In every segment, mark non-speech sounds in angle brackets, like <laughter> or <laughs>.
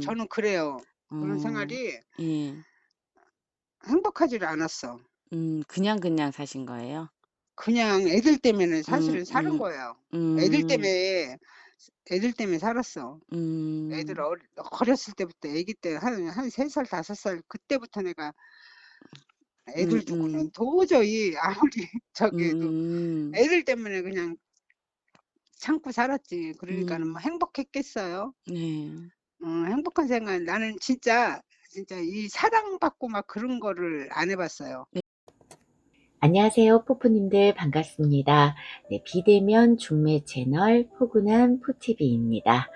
저는 그래요. 그런 어. 생활이 예. 행복하지를 않았어. 음 그냥, 그냥 사신 거예요? 그냥 애들 때문에 음 사실은 사는 음. 거예요. 애들 음. 때문에 애들 때문에 살았어. 애들 음. 어리 어렸을 때부터 아기 때한한3살5살 그때부터 내가 애들 두고는 음음. 도저히 아무리 <laughs> 저기 해도 음. 애들 때문에 그냥 참고 살았지. 그러니까는 뭐 음. 행복했겠어요? 네. 어 행복한 생활 나는 진짜, 진짜 이 사랑받고 막 그런 거를 안 해 봤어요. 네. 안녕하세요. 포포님들 반갑습니다. 네, 비대면 중매 채널 포근한 포TV입니다.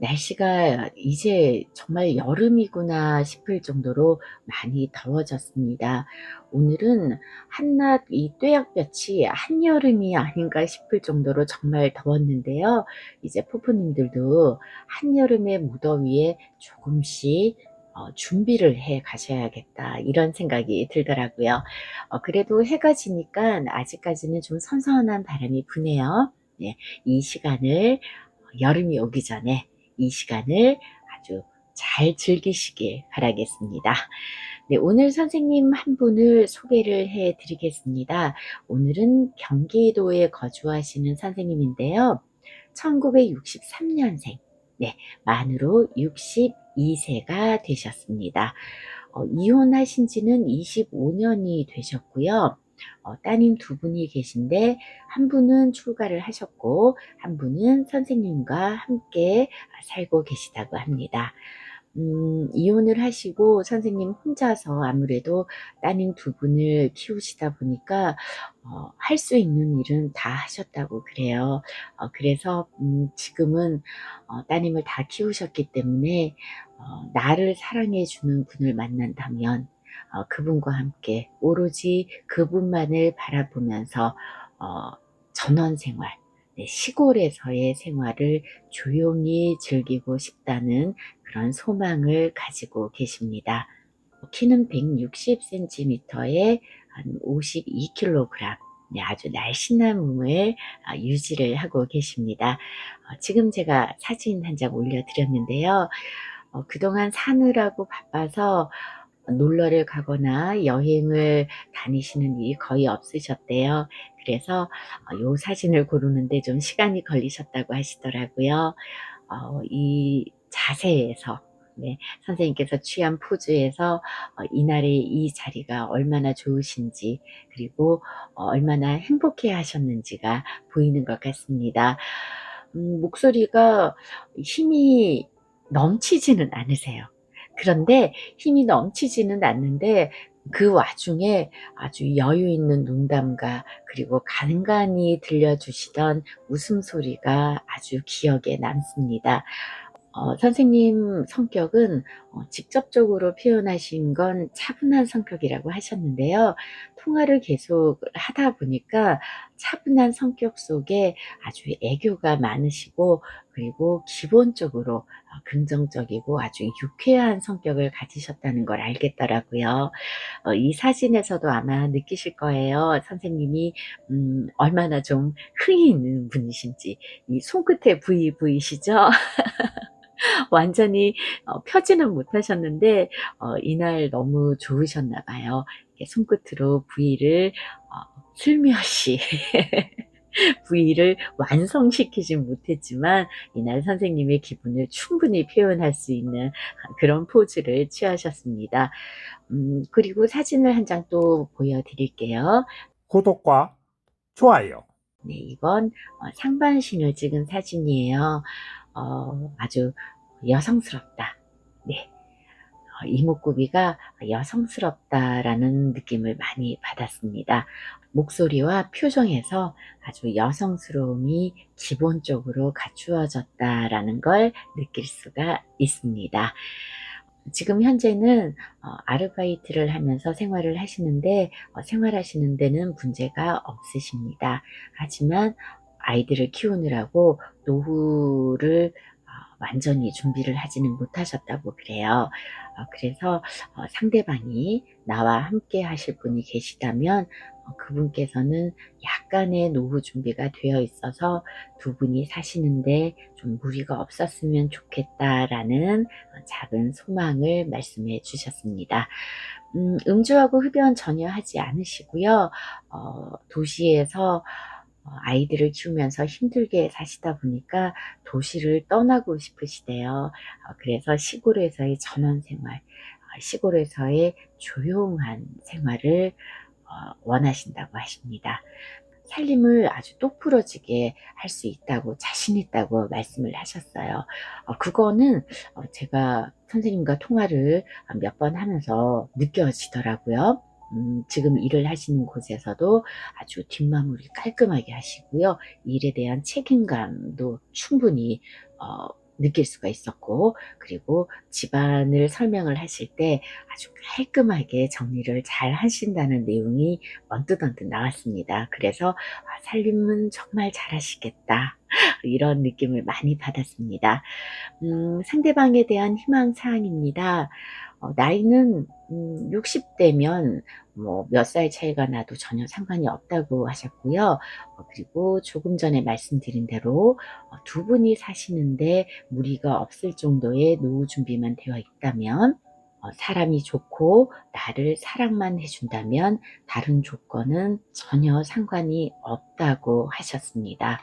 날씨가 이제 정말 여름이구나 싶을 정도로 많이 더워졌습니다. 오늘은 한낮 이 뙤약볕이 한여름이 아닌가 싶을 정도로 정말 더웠는데요. 이제 포포님들도 한여름의 무더위에 조금씩 어, 준비를 해 가셔야겠다 이런 생각이 들더라고요. 어, 그래도 해가 지니까 아직까지는 좀 선선한 바람이 부네요. 네, 이 시간을 여름이 오기 전에 이 시간을 아주 잘 즐기시길 바라겠습니다. 네, 오늘 선생님 한 분을 소개를 해 드리겠습니다. 오늘은 경기도에 거주하시는 선생님인데요. 1963년생, 네, 만으로 62세가 되셨습니다. 어, 이혼하신 지는 25년이 되셨고요. 어, 따님 두 분이 계신데 한 분은 출가를 하셨고 한 분은 선생님과 함께 살고 계시다고 합니다. 음, 이혼을 하시고 선생님 혼자서 아무래도 따님 두 분을 키우시다 보니까 어, 할 수 있는 일은 다 하셨다고 그래요. 어, 그래서 음, 지금은 어, 따님을 다 키우셨기 때문에 어, 나를 사랑해 주는 분을 만난다면 어, 그분과 함께 오로지 그분만을 바라보면서 어, 전원 생활, 네, 시골에서의 생활을 조용히 즐기고 싶다는 그런 소망을 가지고 계십니다. 키는 160cm에 한 52kg, 네, 아주 날씬한 몸을 아, 유지를 하고 계십니다. 어, 지금 제가 사진 한 장 올려드렸는데요. 어, 그동안 사느라고 바빠서 놀러를 가거나 여행을 다니시는 일이 거의 없으셨대요. 그래서 어, 요 사진을 고르는데 좀 시간이 걸리셨다고 하시더라고요. 어, 이 자세에서 네, 선생님께서 취한 포즈에서 어, 이날의 이 자리가 얼마나 좋으신지 그리고 어, 얼마나 행복해 하셨는지가 보이는 것 같습니다. 음, 목소리가 힘이 넘치지는 않으세요. 그런데 힘이 넘치지는 않는데 그 와중에 아주 여유 있는 농담과 그리고 간간히 들려주시던 웃음소리가 아주 기억에 남습니다. 어, 선생님 성격은 어, 직접적으로 표현하신 건 차분한 성격이라고 하셨는데요. 통화를 계속 하다 보니까 차분한 성격 속에 아주 애교가 많으시고 그리고 기본적으로 어, 긍정적이고 아주 유쾌한 성격을 가지셨다는 걸 알겠더라고요. 어, 이 사진에서도 아마 느끼실 거예요. 선생님이 음, 얼마나 좀 흥이 있는 분이신지 이 손끝에 부위 보이시죠? <laughs> 완전히 어, 펴지는 못하셨는데 어, 이날 너무 좋으셨나 봐요. 손끝으로 부위를 어, 슬며시 <laughs> 부위를 완성시키진 못했지만 이날 선생님의 기분을 충분히 표현할 수 있는 그런 포즈를 취하셨습니다. 음, 그리고 사진을 한 장 또 보여드릴게요. 구독과 좋아요. 네, 이건 어, 상반신을 찍은 사진이에요. 어, 아주 여성스럽다. 네. 어, 이목구비가 여성스럽다라는 느낌을 많이 받았습니다. 목소리와 표정에서 아주 여성스러움이 기본적으로 갖추어졌다라는 걸 느낄 수가 있습니다. 지금 현재는 어, 아르바이트를 하면서 생활을 하시는데 어, 생활하시는 데는 문제가 없으십니다. 하지만 아이들을 키우느라고 노후를 어, 완전히 준비를 하지는 못하셨다고 그래요. 어, 그래서 어, 상대방이 나와 함께 하실 분이 계시다면 어, 그분께서는 약간의 노후 준비가 되어 있어서 두 분이 사시는데 좀 무리가 없었으면 좋겠다라는 어, 작은 소망을 말씀해 주셨습니다. 음, 음주하고 흡연 전혀 하지 않으시고요. 어, 도시에서 어, 아이들을 키우면서 힘들게 사시다 보니까 도시를 떠나고 싶으시대요. 어, 그래서 시골에서의 전원 생활, 어, 시골에서의 조용한 생활을 어, 원하신다고 하십니다. 살림을 아주 똑부러지게 할 수 있다고 자신 있다고 말씀을 하셨어요. 어, 그거는 어, 제가 선생님과 통화를 몇 번 하면서 느껴지더라고요. 음, 지금 일을 하시는 곳에서도 아주 뒷마무리 깔끔하게 하시고요. 일에 대한 책임감도 충분히 어, 느낄 수가 있었고, 그리고 집안을 설명을 하실 때 아주 깔끔하게 정리를 잘 하신다는 내용이 언뜻 언뜻 나왔습니다. 그래서 아, 살림은 정말 잘 하시겠다. <laughs> 이런 느낌을 많이 받았습니다. 음, 상대방에 대한 희망 사항입니다. 어, 나이는 음, 60대면 뭐 몇 살 차이가 나도 전혀 상관이 없다고 하셨고요. 어, 그리고 조금 전에 말씀드린 대로 어, 두 분이 사시는데 무리가 없을 정도의 노후 준비만 되어 있다면 어, 사람이 좋고 나를 사랑만 해준다면 다른 조건은 전혀 상관이 없다고 하셨습니다.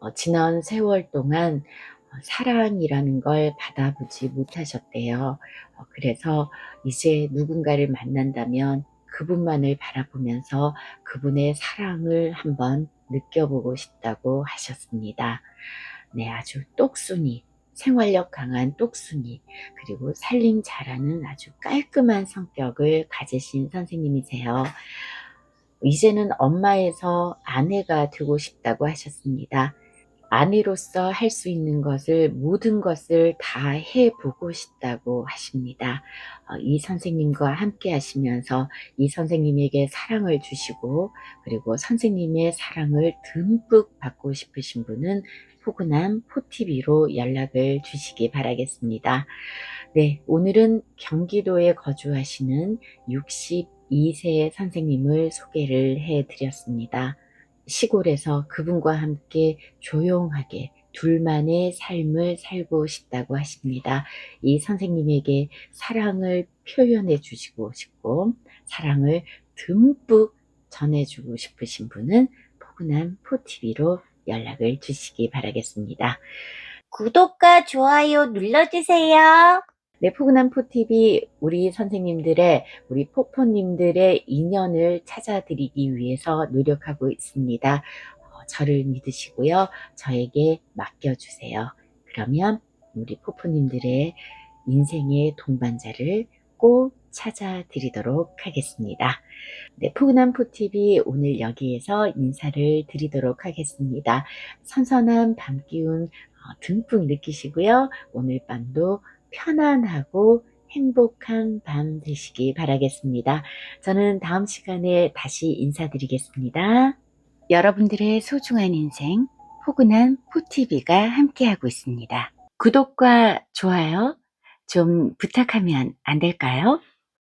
어, 지난 세월 동안 어, 사랑이라는 걸 받아보지 못하셨대요. 어, 그래서 이제 누군가를 만난다면 그분만을 바라보면서 그분의 사랑을 한번 느껴보고 싶다고 하셨습니다. 네, 아주 똑순이, 생활력 강한 똑순이, 그리고 살림 잘하는 아주 깔끔한 성격을 가지신 선생님이세요. 이제는 엄마에서 아내가 되고 싶다고 하셨습니다. 아내로서 할 수 있는 것을 모든 것을 다 해보고 싶다고 하십니다. 어, 이 선생님과 함께 하시면서 이 선생님에게 사랑을 주시고 그리고 선생님의 사랑을 듬뿍 받고 싶으신 분은 포근한 포티비로 연락을 주시기 바라겠습니다. 네, 오늘은 경기도에 거주하시는 62세 선생님을 소개를 해 드렸습니다. 시골에서 그분과 함께 조용하게 둘만의 삶을 살고 싶다고 하십니다. 이 선생님에게 사랑을 표현해 주시고 싶고 사랑을 듬뿍 전해주고 싶으신 분은 포근한 포티비로 연락을 주시기 바라겠습니다. 구독과 좋아요 눌러주세요. 네, 포근한 포티비 우리 선생님들의 우리 포포님들의 인연을 찾아드리기 위해서 노력하고 있습니다. 어, 저를 믿으시고요. 저에게 맡겨주세요. 그러면 우리 포포님들의 인생의 동반자를 꼭 찾아드리도록 하겠습니다. 네, 포근한 포티비 오늘 여기에서 인사를 드리도록 하겠습니다. 선선한 밤 기운 어, 듬뿍 느끼시고요. 오늘 밤도 편안하고 행복한 밤 되시기 바라겠습니다. 저는 다음 시간에 다시 인사드리겠습니다. 여러분들의 소중한 인생, 포근한 포티비가 함께하고 있습니다. 구독과 좋아요 좀 부탁하면 안 될까요?